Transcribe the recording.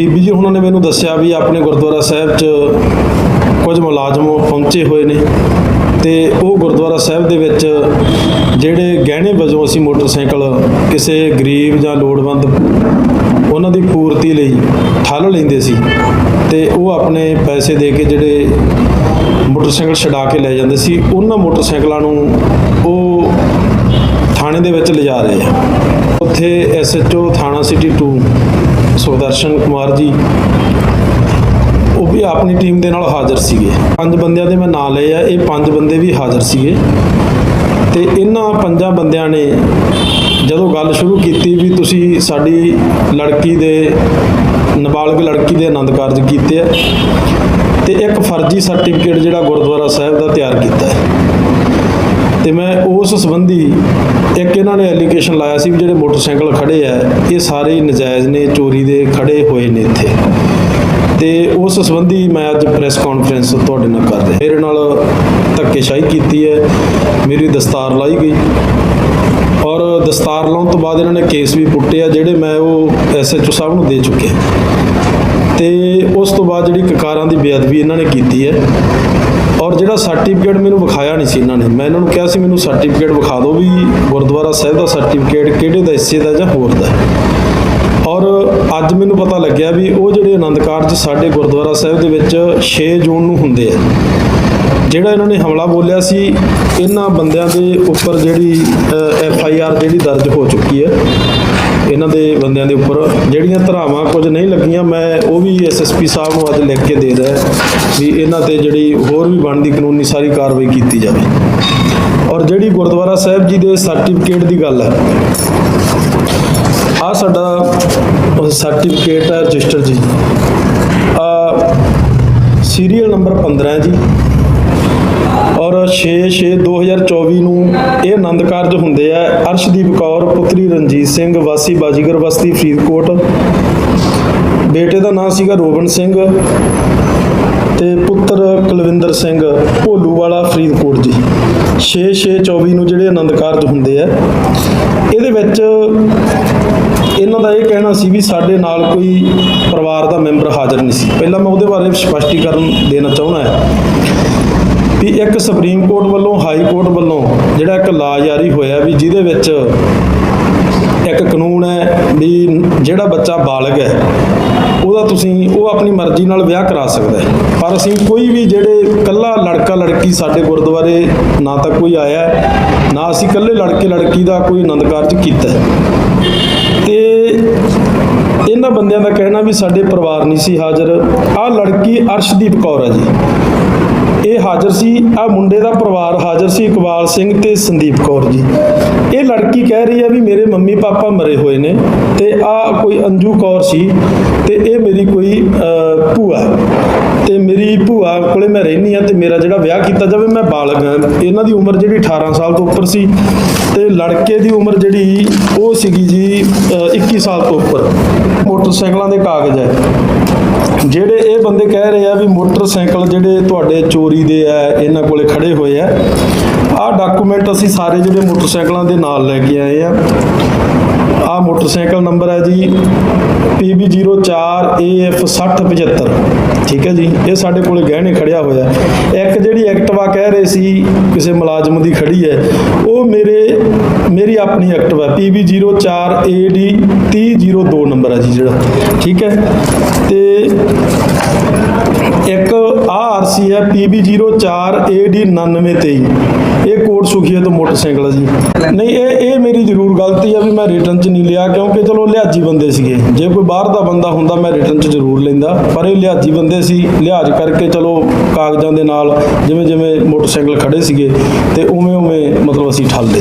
ਬੀਬੀ ਜੀ, ਉਹਨਾਂ ਨੇ ਮੈਨੂੰ ਦੱਸਿਆ ਵੀ ਆਪਣੇ ਗੁਰਦੁਆਰਾ ਸਾਹਿਬ 'ਚ ਕੁਝ ਮੁਲਾਜ਼ਮ ਪਹੁੰਚੇ ਹੋਏ ਨੇ ਤੇ ਉਹ ਗੁਰਦੁਆਰਾ ਸਾਹਿਬ ਦੇ ਵਿੱਚ ਜਿਹੜੇ ਗਹਿਣੇ ਵਜੋਂ ਅਸੀਂ ਮੋਟਰਸਾਈਕਲ ਕਿਸੇ ਗਰੀਬ ਜਾਂ ਲੋੜਵੰਦ ਉਹਨਾਂ ਦੀ ਪੂਰਤੀ ਲਈ ਠੱਲ ਲੈਂਦੇ ਸੀ ਤੇ ਉਹ ਆਪਣੇ ਪੈਸੇ ਦੇ ਕੇ ਜਿਹੜੇ ਮੋਟਰਸਾਈਕਲ ਛਡਾ ਕੇ ਲੈ ਜਾਂਦੇ ਸੀ, ਉਹਨਾਂ ਮੋਟਰਸਾਈਕਲਾਂ ਨੂੰ ਉਹ ਥਾਣੇ ਦੇ ਵਿੱਚ ਲਿਜਾ ਰਹੇ ਆ। ਉੱਥੇ ਐਸਐਚਓ ਥਾਣਾ ਸਿਟੀ 2 ਸੁਦਰਸ਼ਨ ਕੁਮਾਰ ਜੀ, ਉਹ ਵੀ ਆਪਣੀ ਟੀਮ ਦੇ ਨਾਲ ਹਾਜ਼ਰ ਸੀਗੇ। ਪੰਜ ਬੰਦਿਆਂ ਦੇ ਮੈਂ ਨਾਂ ਲਏ ਆ, ਇਹ ਪੰਜ ਬੰਦੇ ਵੀ ਹਾਜ਼ਰ ਸੀਗੇ। ਤੇ ਇਹਨਾਂ ਪੰਜਾਂ ਬੰਦਿਆਂ ਨੇ ਜਦੋਂ ਗੱਲ ਸ਼ੁਰੂ ਕੀਤੀ ਵੀ ਤੁਸੀਂ ਸਾਡੀ ਲੜਕੀ ਦੇ, ਨਾਬਾਲਗ ਲੜਕੀ ਦੇ ਆਨੰਦ ਕਾਰਜ ਕੀਤੇ ਆ, ਤੇ ਇੱਕ ਫਰਜ਼ੀ ਸਰਟੀਫਿਕੇਟ ਜਿਹੜਾ ਗੁਰਦੁਆਰਾ ਸਾਹਿਬ ਦਾ ਤਿਆਰ ਕੀਤਾ ਹੈ। ਤੇ ਮੈਂ ਉਸ ਸੰਬੰਧੀ ਇੱਕ ਇਹਨਾਂ ਨੇ ਐਲੀਗੇਸ਼ਨ ਲਾਇਆ ਸੀ ਵੀ ਜਿਹੜੇ ਮੋਟਰਸਾਈਕਲ ਖੜੇ ਆ, ਇਹ ਸਾਰੇ ਹੀ ਨਜਾਇਜ਼ ਨੇ, ਚੋਰੀ ਦੇ ਖੜੇ ਹੋਏ ਨੇ ਇੱਥੇ। ਤੇ ਉਸ ਸੰਬੰਧੀ ਮੈਂ ਅੱਜ ਪ੍ਰੈਸ ਕਾਨਫਰੰਸ ਤੁਹਾਡੇ ਨਾਲ ਕਰ ਰਿਹਾ। ਮੇਰੇ ਨਾਲ ਧੱਕੇਸ਼ਾਹੀ ਕੀਤੀ ਹੈ, ਮੇਰੀ ਦਸਤਾਰ ਲਾਈ ਗਈ। ਔਰ ਦਸਤਾਰ ਲਾਉਣ ਤੋਂ ਬਾਅਦ ਇਹਨਾਂ ਨੇ ਕੇਸ ਵੀ ਪੁੱਟੇ ਆ ਜਿਹੜੇ ਮੈਂ ਉਹ ਐਸਐਚਓ ਸਾਹਿਬ ਨੂੰ ਦੇ ਚੁੱਕਿਆ। ਤੇ ਉਸ ਤੋਂ ਬਾਅਦ ਜਿਹੜੀ ਕਕਾਰਾਂ ਦੀ ਬੇਅਦਬੀ ਇਹਨਾਂ ਨੇ ਕੀਤੀ ਹੈ ਔਰ ਜਿਹੜਾ ਸਰਟੀਫਿਕੇਟ ਮੈਨੂੰ ਵਿਖਾਇਆ ਨਹੀਂ ਸੀ ਇਹਨਾਂ ਨੇ। ਮੈਂ ਇਹਨਾਂ ਨੂੰ ਕਿਹਾ ਸੀ, ਮੈਨੂੰ ਸਰਟੀਫਿਕੇਟ ਵਿਖਾ ਦਿਓ ਵੀ ਗੁਰਦੁਆਰਾ ਸਾਹਿਬ ਦਾ ਸਰਟੀਫਿਕੇਟ ਕਿਹੜੇ ਦਾ ਹਿੱਸੇ ਦਾ ਜਾਂ ਹੋਰ ਦਾ ਔਰ ਅੱਜ ਮੈਨੂੰ ਪਤਾ ਲੱਗਿਆ ਵੀ ਉਹ ਜਿਹੜੇ ਆਨੰਦ ਕਾਰਜ ਸਾਡੇ ਗੁਰਦੁਆਰਾ ਸਾਹਿਬ ਦੇ ਵਿੱਚ 6 ਜੂਨ ਨੂੰ ਹੁੰਦੇ ਆ। ਜਿਹੜਾ ਇਹਨਾਂ ਨੇ ਹਮਲਾ ਬੋਲਿਆ ਸੀ, ਇਹਨਾਂ ਬੰਦਿਆਂ ਦੇ ਉੱਪਰ ਜਿਹੜੀ ਐਫ ਆਈ ਆਰ ਜਿਹੜੀ ਦਰਜ ਹੋ ਚੁੱਕੀ ਹੈ ਇਹਨਾਂ ਦੇ ਬੰਦਿਆਂ ਦੇ ਉੱਪਰ। ਜਿਹੜੀਆਂ ਧਰਾਵਾਂ ਕੁਝ ਨਹੀਂ ਲੱਗੀਆਂ, ਮੈਂ ਉਹ ਵੀ ਐਸਐਸਪੀ ਸਾਹਿਬ ਨੂੰ ਅੱਜ ਲਿਖ ਕੇ ਦੇ ਰਿਹਾ ਵੀ ਇਹਨਾਂ ਤੇ ਜਿਹੜੀ ਹੋਰ ਵੀ ਬਣਦੀ ਕਾਨੂੰਨੀ ਸਾਰੀ ਕਾਰਵਾਈ ਕੀਤੀ ਜਾਵੇ। ਔਰ ਜਿਹੜੀ ਗੁਰਦੁਆਰਾ ਸਾਹਿਬ ਜੀ ਦੇ ਸਰਟੀਫਿਕੇਟ ਦੀ ਗੱਲ ਹੈ ਆ ਸਾਡਾ ਸਰਟੀਫਿਕੇਟ ਹੈ ਰਜਿਸਟਰ ਜੀ। ਆ ਸੀਰੀਅਲ ਨੰਬਰ 15 ਜੀ। ਔਰ 6/6/2024 ਨੂੰ ਇਹ ਆਨੰਦ ਕਾਰਜ ਹੁੰਦੇ ਆ ਅਰਸ਼ਦੀਪ ਕੌਰ, ਪੁੱਤਰੀ ਰਣਜੀਤ ਸਿੰਘ, ਵਾਸੀ ਬਾਜੀਗਰ ਬਸਤੀ ਫਰੀਦਕੋਟ। ਬੇਟੇ ਦਾ ਨਾਮ ਸੀਗਾ ਰੋਬਨ ਸਿੰਘ ਤੇ ਪੁੱਤਰ ਕੁਲਵਿੰਦਰ ਸਿੰਘ, ਭੋਲੂ ਵਾਲਾ ਫਰੀਦਕੋਟ ਜੀ। 6/6/24 ਨੂੰ ਜਿਹੜੇ ਆਨੰਦ ਕਾਰਜ ਹੁੰਦੇ ਆ। ਇਹਦੇ ਵਿੱਚ ਇਹਨਾਂ ਦਾ ਇਹ ਕਹਿਣਾ ਸੀ ਵੀ ਸਾਡੇ ਨਾਲ ਕੋਈ ਪਰਿਵਾਰ ਦਾ ਮੈਂਬਰ ਹਾਜ਼ਰ ਨਹੀਂ ਸੀ। ਪਹਿਲਾਂ ਮੈਂ ਉਹਦੇ ਬਾਰੇ ਸਪਸ਼ਟੀਕਰਨ ਦੇਣਾ ਚਾਹੁੰਦਾ ਹਾਂ। ਵੀ ਇੱਕ ਸੁਪਰੀਮ ਕੋਰਟ ਵੱਲੋਂ, ਹਾਈ ਕੋਰਟ ਵੱਲੋਂ ਜਿਹੜਾ ਇੱਕ ਲਾ ਜਾਰੀ ਹੋਇਆ ਵੀ ਜਿਹਦੇ ਵਿੱਚ ਇੱਕ ਕਾਨੂੰਨ ਹੈ ਵੀ ਜਿਹੜਾ ਬੱਚਾ ਬਾਲਗ ਹੈ, ਉਹਦਾ ਤੁਸੀਂ ਉਹ ਆਪਣੀ ਮਰਜ਼ੀ ਨਾਲ ਵਿਆਹ ਕਰਾ ਸਕਦਾ ਹੈ। ਪਰ ਅਸੀਂ ਕੋਈ ਵੀ ਜਿਹੜੇ ਕੱਲਾ ਲੜਕਾ, ਲੜਕੀ ਸਾਡੇ ਗੁਰਦੁਆਰੇ ਨਾ ਤਾਂ ਕੋਈ ਆਇਆ, ਨਾ ਅਸੀਂ ਕੱਲੇ ਲੜਕੇ, ਲੜਕੀ ਦਾ ਕੋਈ ਆਨੰਦ ਕਾਰਜ ਕੀਤਾ ਹੈ। ਤੇ ਇਹਨਾਂ ਬੰਦਿਆਂ ਦਾ ਕਹਿਣਾ ਵੀ ਸਾਡੇ ਪਰਿਵਾਰ ਨਹੀਂ ਸੀ ਹਾਜ਼ਰ। ਆਹ ਲੜਕੀ ਅਰਸ਼ਦੀਪ ਕੌਰ ਹੈ ਜੀ। ਇਹ ਹਾਜ਼ਰ ਸੀ ਆ ਮੁੰਡੇ ਦਾ ਪਰਿਵਾਰ ਹਾਜ਼ਰ ਸੀ ਇਕਬਾਲ ਸਿੰਘ ਤੇ ਸੰਦੀਪ ਕੌਰ ਜੀ। ਇਹ ਲੜਕੀ ਕਹਿ ਰਹੀ ਹੈ ਵੀ ਮੇਰੇ ਮੰਮੀ ਪਾਪਾ ਮਰੇ ਹੋਏ ਨੇ ਤੇ ਆ ਕੋਈ ਅੰਜੂ ਕੌਰ ਸੀ ਤੇ ਇਹ ਮੇਰੀ ਕੋਈ ਭੂਆ ਹੈ। ਤੇ ਮੇਰੀ ਭੂਆ ਕੋਲੇ ਮੈਂ ਰਹਿੰਦੀ ਆ ਤੇ ਮੇਰਾ ਜਿਹੜਾ ਵਿਆਹ ਕੀਤਾ ਜਾਵੇ ਮੈਂ ਬਾਲਗ ਹਾਂ। ਇਹਨਾਂ ਦੀ ਉਮਰ ਜਿਹੜੀ 18 ਸਾਲ ਤੋਂ ਉੱਪਰ ਸੀ ਤੇ ਲੜਕੇ ਦੀ ਉਮਰ ਜਿਹੜੀ ਉਹ ਸੀਗੀ ਜੀ ਅਹ, 21 ਸਾਲ ਤੋਂ ਉੱਪਰ। ਮੋਟਰਸਾਈਕਲਾਂ ਦੇ ਕਾਗਜ਼ ਹੈ। ਜਿਹੜੇ ਇਹ ਬੰਦੇ ਕਹਿ ਰਹੇ ਆ ਵੀ ਮੋਟਰਸਾਈਕਲ ਜਿਹੜੇ ਤੁਹਾਡੇ ਚੋਰੀ ਦੇ ਆ, ਇਹਨਾਂ ਕੋਲੇ ਖੜੇ ਹੋਏ ਆ, ਆਹ ਡਾਕੂਮੈਂਟ ਅਸੀਂ ਸਾਰੇ ਜਿਹੜੇ ਮੋਟਰਸਾਈਕਲਾਂ ਦੇ ਨਾਲ ਲੈ ਕੇ ਆਏ ਆ। ਆਹ ਮੋਟਰਸਾਈਕਲ ਨੰਬਰ ਹੈ ਜੀ PB04AF6075 ਠੀਕ ਹੈ ਜੀ, ਇਹ ਸਾਡੇ ਕੋਲੇ ਗਹਿਣੇ ਖੜਿਆ ਹੋਇਆ ਇੱਕ ਜਿਹੜੀ ਐਕਟਿਵਾ ਕਹਿ ਰਹੇ ਸੀ, ਕਿਸੇ ਮੁਲਾਜ਼ਮ ਦੀ ਖੜੀ ਹੈ, ਉਹ ਮੇਰੇ, ਮੇਰੀ ਆਪਣੀ ਐਕਟਿਵਾ PB04AD 3002 ਨੰਬਰ ਹੈ ਜੀ ਜਿਹੜਾ। ਠੀਕ ਹੈ, ਤੇ ਇੱਕ ਆ ਆਰਸੀ ਹੈ PB04AD9923 ਇਹ ਕੋਡ ਸੁਖੀਏ ਤੋਂ ਮੋਟਰਸਾਈਕਲ ਹੈ ਜੀ। ਨਹੀਂ, ਇਹ ਇਹ ਮੇਰੀ ਜ਼ਰੂਰ ਗਲਤੀ ਆ ਵੀ ਮੈਂ ਰਿਟਰਨ 'ਚ ਨਹੀਂ ਲਿਆ, ਕਿਉਂਕਿ ਚਲੋ ਲਿਹਾਜੀ ਬੰਦੇ ਸੀਗੇ। ਜੇ ਕੋਈ ਬਾਹਰ ਦਾ ਬੰਦਾ ਹੁੰਦਾ, ਮੈਂ ਰਿਟਰਨ 'ਚ ਜ਼ਰੂਰ ਲੈਂਦਾ। ਪਰ ਇਹ ਲਿਹਾਜੀ ਬੰਦੇ ਸੀ ਲਿਹਾਜ਼ ਕਰਕੇ ਚਲੋ ਕਾਗਜ਼ਾਂ ਦੇ ਨਾਲ ਜਿਵੇਂ ਜਿਵੇਂ ਮੋਟਰਸਾਈਕਲ ਖੜੇ ਸੀਗੇ, ਤੇ ਉਵੇਂ ਉਵੇਂ ਮਤਲਬ ਅਸੀਂ ਠੱਲ ਲਏ